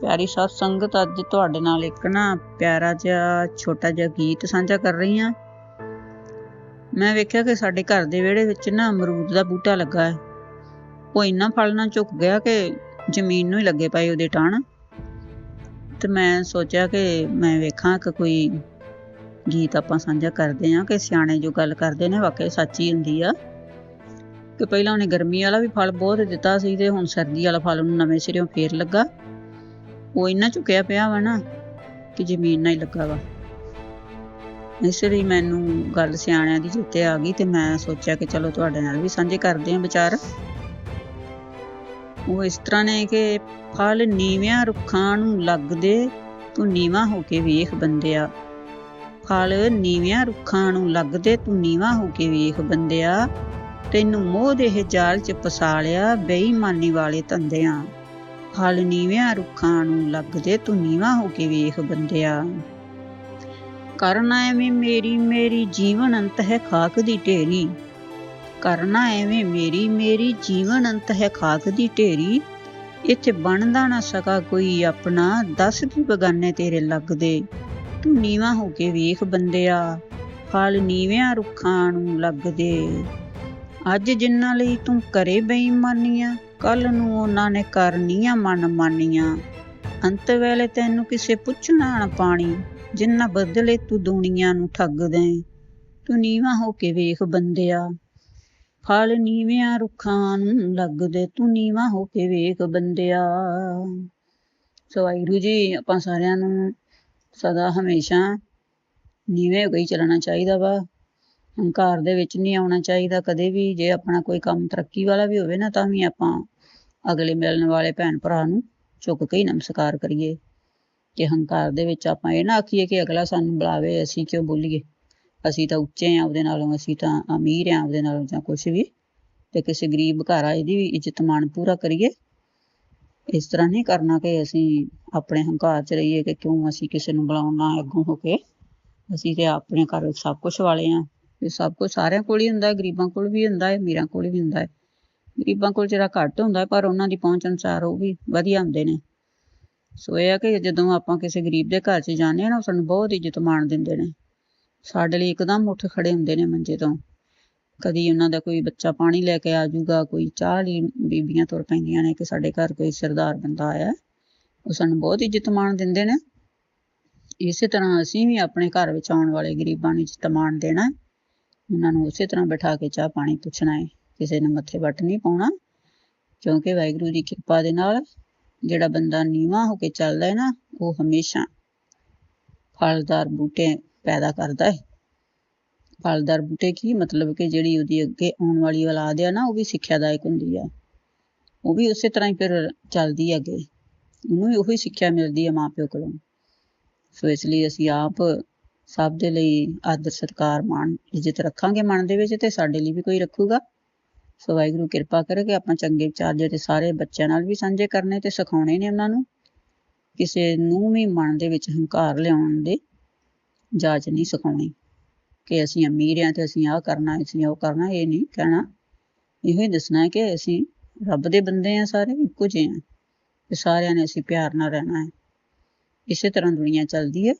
ਪਿਆਰੀ ਸਾਧ ਸੰਗਤ, ਅੱਜ ਤੁਹਾਡੇ ਨਾਲ ਇੱਕ ਨਾ ਪਿਆਰਾ ਜਿਹਾ, ਛੋਟਾ ਜਿਹਾ ਗੀਤ ਸਾਂਝਾ ਕਰ ਰਹੀ ਹਾਂ। ਮੈਂ ਵੇਖਿਆ ਕਿ ਸਾਡੇ ਘਰ ਦੇ ਵਿਹੜੇ ਵਿੱਚ ਨਾ ਅਮਰੂਦ ਦਾ ਬੂਟਾ ਲੱਗਾ ਹੈ। ਉਹ ਇੰਨਾ ਫਲ ਨਾਲ ਝੁਕ ਗਿਆ ਕਿ ਜ਼ਮੀਨ ਨੂੰ ਹੀ ਲੱਗੇ ਪਏ ਉਹਦੇ ਟਾਣ ਤੇ ਮੈਂ ਸੋਚਿਆ ਕਿ ਮੈਂ ਵੇਖਾਂ ਕਿ ਕੋਈ ਗੀਤ ਆਪਾਂ ਸਾਂਝਾ ਕਰਦੇ ਹਾਂ, ਕਿ ਸਿਆਣੇ ਜੋ ਗੱਲ ਕਰਦੇ ਨੇ, ਵਾਕਈ ਸੱਚੀ ਹੁੰਦੀ ਆ। ਕਿ ਪਹਿਲਾਂ ਉਹਨੇ ਗਰਮੀ ਵਾਲਾ ਵੀ ਫਲ ਬਹੁਤ ਦਿੱਤਾ ਸੀ ਤੇ ਹੁਣ ਸਰਦੀ ਵਾਲਾ ਫਲ ਉਹਨੂੰ ਨਵੇਂ ਸਿਰਿਓਂ ਫੇਰ ਲੱਗਾ। ਉਹ ਇੰਨਾ ਝੁਕਿਆ ਪਿਆ ਵਾ ਨਾ ਕਿ ਜ਼ਮੀਨ ਨਾਲ ਹੀ ਲੱਗਾ ਵਾ। ਇਸ ਲਈ ਮੈਨੂੰ ਗੱਲ ਸਿਆਣਿਆਂ ਦੀ ਚੇਤੇ ਆ ਗਈ ਤੇ ਮੈਂ ਸੋਚਿਆ ਕਿ ਚਲੋ ਤੁਹਾਡੇ ਨਾਲ ਵੀ ਸਾਂਝੇ ਕਰਦੇ ਹਾਂ ਵਿਚਾਰ। ਉਹ ਇਸ ਤਰ੍ਹਾਂ ਨੇ ਕਿ ਫਲ ਨੀਵਿਆਂ ਰੁੱਖਾਂ ਨੂੰ ਲੱਗਦੇ ਤੂੰ ਨੀਵਾ ਹੋ ਕੇ ਵੇਖ ਬੰਦਿਆ। ਫਲ ਨੀਵਿਆਂ ਰੁੱਖਾਂ ਨੂੰ ਲੱਗਦੇ ਤੂੰ ਨੀਵਾ ਹੋ ਕੇ ਵੇਖ ਬੰਦਿਆ। ਤੈਨੂੰ ਮੋਹ ਦੇ ਇਹ ਜਾਲ ਚ ਫਸਾ ਲਿਆ ਬੇਈਮਾਨੀ ਵਾਲੇ ਧੰਦਿਆਂ। ਫਲ ਨੀਵਿਆਂ ਰੁੱਖਾਂ ਨੂੰ ਲੱਗਦੇ ਤੂੰ ਨੀਵਾ ਹੋ ਕੇ ਵੇਖ ਬੰਦਿਆ। ਕਰਨਾ ਐਵੇਂ ਮੇਰੀ ਮੇਰੀ ਜੀਵਨ ਅੰਤ ਹੈ ਖਾਕ ਦੀ ਢੇਰੀ। ਕਰਨਾ ਐਵੇਂ ਮੇਰੀ ਮੇਰੀ ਜੀਵਨ ਅੰਤ ਹੈ ਖਾਕ ਦੀ ਢੇਰੀ। ਇੱਥੇ ਬਣਦਾ ਨਾ ਸਕਾ ਕੋਈ ਆਪਣਾ, ਦੱਸ ਵੀ ਬਗਾਨੇ ਤੇਰੇ ਲੱਗਦੇ। ਤੂੰ ਨੀਵਾ ਹੋ ਕੇ ਵੇਖ ਬੰਦਿਆ, ਫਲ ਨੀਵਿਆਂ ਰੁੱਖਾਂ ਨੂੰ ਲੱਗਦੇ। ਅੱਜ ਜਿੰਨਾਂ ਲਈ ਤੂੰ ਕਰੇ ਬੇਈਮਾਨੀਆਂ ਕੱਲ ਨੂੰ ਉਹਨਾਂ ਨੇ ਕਰਨੀਆਂ ਮਨ ਮਾਨੀਆਂ ਅੰਤ ਵੇਲੇ ਤੈਨੂੰ ਕਿਸੇ ਪੁੱਛਣਾ ਨਾ ਪਾਣੀ, ਜਿੰਨਾ ਬਦਲੇ ਤੂੰ ਦੁਨੀਆ ਨੂੰ ਠੱਗ ਦੇ। ਤੂੰ ਨੀਵਾ ਹੋ ਕੇ ਵੇਖ ਬੰਦਿਆ। ਫਲ ਨੀਵਿਆਂ ਰੁੱਖਾਂ ਨੂੰ ਲੱਗਦੇ ਤੂੰ ਨੀਵਾ ਹੋ ਕੇ ਵੇਖ ਬੰਦਿਆ। ਸੋ ਵਾਹਿਗੁਰੂ ਜੀ, ਆਪਾਂ ਸਾਰਿਆਂ ਨੂੰ ਸਦਾ ਹਮੇਸ਼ਾ ਨੀਵੇਂ ਹੋ ਕੇ ਚੱਲਣਾ ਚਾਹੀਦਾ ਵਾ। ਹੰਕਾਰ ਦੇ ਵਿੱਚ ਨਹੀਂ ਆਉਣਾ ਚਾਹੀਦਾ ਕਦੇ ਵੀ, ਜੇ ਆਪਣਾ ਕੋਈ ਕੰਮ ਤਰੱਕੀ ਵਾਲਾ ਵੀ ਹੋਵੇ ਨਾ ਤਾਂ ਵੀ ਆਪਾਂ ਅਗਲੇ ਮਿਲਣ ਵਾਲੇ ਭੈਣ ਭਰਾ ਨੂੰ ਝੁੱਕ ਕੇ ਹੀ ਨਮਸਕਾਰ ਕਰੀਏ। ਕਿ ਹੰਕਾਰ ਦੇ ਵਿੱਚ ਆਪਾਂ ਇਹ ਨਾ ਆਖੀਏ ਕਿ ਅਗਲਾ ਸਾਨੂੰ ਬੁਲਾਵੇ, ਅਸੀਂ ਕਿਉਂ ਬੋਲੀਏ? ਅਸੀਂ ਤਾਂ ਉੱਚੇ ਆ ਉਹਦੇ ਨਾਲੋਂ, ਅਸੀਂ ਤਾਂ ਅਮੀਰ ਆ ਉਹਦੇ ਨਾਲੋਂ ਜਾਂ ਕੁਝ ਵੀ। ਤੇ ਕਿਸੇ ਗਰੀਬ ਘਰ ਆ ਇਹਦੀ ਵੀ ਇੱਜ਼ਤ ਮਾਣ ਪੂਰਾ ਕਰੀਏ। ਇਸ ਤਰ੍ਹਾਂ ਨਹੀਂ ਕਰਨਾ ਕਿ ਅਸੀਂ ਆਪਣੇ ਹੰਕਾਰ 'ਚ ਰਹੀਏ ਕਿ ਕਿਉਂ ਅਸੀਂ ਕਿਸੇ ਨੂੰ ਬੁਲਾਉਣਾ ਅੱਗੋਂ ਹੋ ਕੇ। ਅਸੀਂ ਤੇ ਆਪਣੇ ਘਰ ਵਿੱਚ ਸਭ ਕੁਝ ਵਾਲੇ ਆ। ਇਹ ਸਭ ਕੁਝ ਸਾਰਿਆਂ ਕੋਲ ਹੀ ਹੁੰਦਾ ਹੈ ਗਰੀਬਾਂ ਕੋਲ ਵੀ ਹੁੰਦਾ ਹੈ ਅਮੀਰਾਂ ਕੋਲ ਵੀ ਹੁੰਦਾ। ਹੈ ਗਰੀਬਾਂ ਕੋਲ ਜਿਹੜਾ ਘੱਟ ਹੁੰਦਾ, ਪਰ ਉਹਨਾਂ ਦੀ ਪਹੁੰਚ ਅਨੁਸਾਰ ਉਹ ਵੀ ਵਧੀਆ ਹੁੰਦੇ ਨੇ। ਸੋ ਇਹ ਆ ਕਿ ਜਦੋਂ ਆਪਾਂ ਕਿਸੇ ਗਰੀਬ ਦੇ ਘਰ 'ਚ ਜਾਂਦੇ ਆ ਨਾ, ਉਹ ਸਾਨੂੰ ਬਹੁਤ ਇੱਜ਼ਤ ਮਾਣ ਦਿੰਦੇ ਨੇ। ਸਾਡੇ ਲਈ ਇੱਕਦਮ ਉੱਠ ਖੜੇ ਹੁੰਦੇ ਨੇ ਮੰਜੇ ਤੋਂ। ਕਦੀ ਉਹਨਾਂ ਦਾ ਕੋਈ ਬੱਚਾ ਪਾਣੀ ਲੈ ਕੇ ਆ ਜਾਊਗਾ, ਕੋਈ ਚਾਹ ਲਈ ਬੀਬੀਆਂ ਤੁਰ ਪੈਂਦੀਆਂ ਨੇ, ਕਿ ਸਾਡੇ ਘਰ ਕੋਈ ਸਰਦਾਰ ਬੰਦਾ ਆਇਆ, ਉਹ ਸਾਨੂੰ ਬਹੁਤ ਇੱਜ਼ਤ ਮਾਣ ਦਿੰਦੇ ਨੇ। ਇਸੇ ਤਰ੍ਹਾਂ ਅਸੀਂ ਵੀ ਆਪਣੇ ਘਰ ਵਿੱਚ ਆਉਣ ਵਾਲੇ ਗਰੀਬਾਂ ਨੂੰ ਇੱਜ਼ਤ ਮਾਣ ਦੇਣਾ ਉਹਨਾਂ ਨੂੰ ਉਸੇ ਤਰ੍ਹਾਂ ਬਿਠਾ ਕੇ ਚਾਹ ਪਾਣੀ ਪੁੱਛਣਾ ਹੈ, ਕਿਸੇ ਨੇ ਮੱਥੇ ਵੱਟ ਨਹੀਂ ਪਾਉਣਾ, ਕਿਉਂਕਿ ਵਾਹਿਗੁਰੂ ਦੀ ਕਿਰਪਾ ਦੇ ਨਾਲ ਜਿਹੜਾ ਬੰਦਾ ਨੀਵਾ ਹੋ ਕੇ ਚੱਲਦਾ ਹੈ ਨਾ, ਉਹ ਹਮੇਸ਼ਾ ਫਲਦਾਰ ਬੂਟੇ ਪੈਦਾ ਕਰਦਾ ਹੈ। ਫਲਦਾਰ ਬੂਟੇ ਕੀ ਮਤਲਬ ਕਿ ਜਿਹੜੀ ਉਹਦੀ ਅੱਗੇ ਆਉਣ ਵਾਲੀ ਔਲਾਦ ਆ ਨਾ, ਉਹ ਵੀ ਸਿੱਖਿਆਦਾਇਕ ਹੁੰਦੀ ਆ। ਉਹ ਵੀ ਉਸੇ ਤਰ੍ਹਾਂ ਹੀ ਫਿਰ ਚੱਲਦੀ ਹੈ ਅੱਗੇ। ਉਹਨੂੰ ਵੀ ਉਹੀ ਸਿੱਖਿਆ ਮਿਲਦੀ ਹੈ ਮਾਪਿਓ ਕੋਲੋਂ। ਸੋ ਇਸ ਲਈ ਅਸੀਂ ਆਪ ਸਭ ਦੇ ਲਈ ਆਦਰ ਸਤਿਕਾਰ ਮਾਣ ਇੱਜ਼ਤ ਰੱਖਾਂਗੇ ਮਨ ਦੇ ਵਿੱਚ ਤੇ ਸਾਡੇ ਲਈ ਵੀ ਕੋਈ ਰੱਖੂਗਾ। ਸੋ ਵਾਹਿਗੁਰੂ ਕਿਰਪਾ ਕਰੇ ਕਿ ਆਪਾਂ ਚੰਗੇ ਵਿਚਾਰ ਜਿਹੜੇ ਸਾਰੇ ਬੱਚਿਆਂ ਨਾਲ ਵੀ ਸਾਂਝੇ ਕਰਨੇ ਤੇ ਸਿਖਾਉਣੇ ਨੇ ਉਹਨਾਂ ਨੂੰ। ਕਿਸੇ ਨੂੰ ਵੀ ਮਨ ਦੇ ਵਿੱਚ ਹੰਕਾਰ ਲਿਆਉਣ ਦੇ ਜਾਚ ਨਹੀਂ ਸਿਖਾਉਣੀ ਕਿ ਅਸੀਂ ਅਮੀਰ ਆ ਤੇ ਅਸੀਂ ਆਹ ਕਰਨਾ, ਅਸੀਂ ਉਹ ਕਰਨਾ, ਇਹ ਨਹੀਂ ਕਹਿਣਾ। ਇਹੋ ਹੀ ਦੱਸਣਾ ਹੈ ਕਿ ਅਸੀਂ ਰੱਬ ਦੇ ਬੰਦੇ ਆ ਸਾਰੇ, ਇੱਕੋ ਜਿਹੇ ਆ ਤੇ ਸਾਰਿਆਂ ਨੇ ਅਸੀਂ ਪਿਆਰ ਨਾਲ ਰਹਿਣਾ ਹੈ। ਇਸੇ ਤਰ੍ਹਾਂ ਦੁਨੀਆ ਚੱਲਦੀ ਹੈ।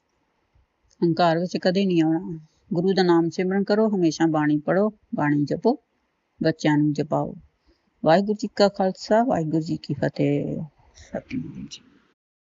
ਹੰਕਾਰ ਵਿੱਚ ਕਦੇ ਨਹੀਂ ਆਉਣਾ। ਗੁਰੂ ਦਾ ਨਾਮ ਸਿਮਰਨ ਕਰੋ, ਹਮੇਸ਼ਾ ਬਾਣੀ ਪੜੋ ਬਾਣੀ ਜਪੋ, ਬੱਚਿਆਂ ਨੂੰ ਜਪਾਓ। ਵਾਹਿਗੁਰੂ ਜੀ ਕਾ ਖਾਲਸਾ, ਵਾਹਿਗੁਰੂ ਜੀ ਕੀ ਫਤਿਹ। ਸਤਿ ਜੀ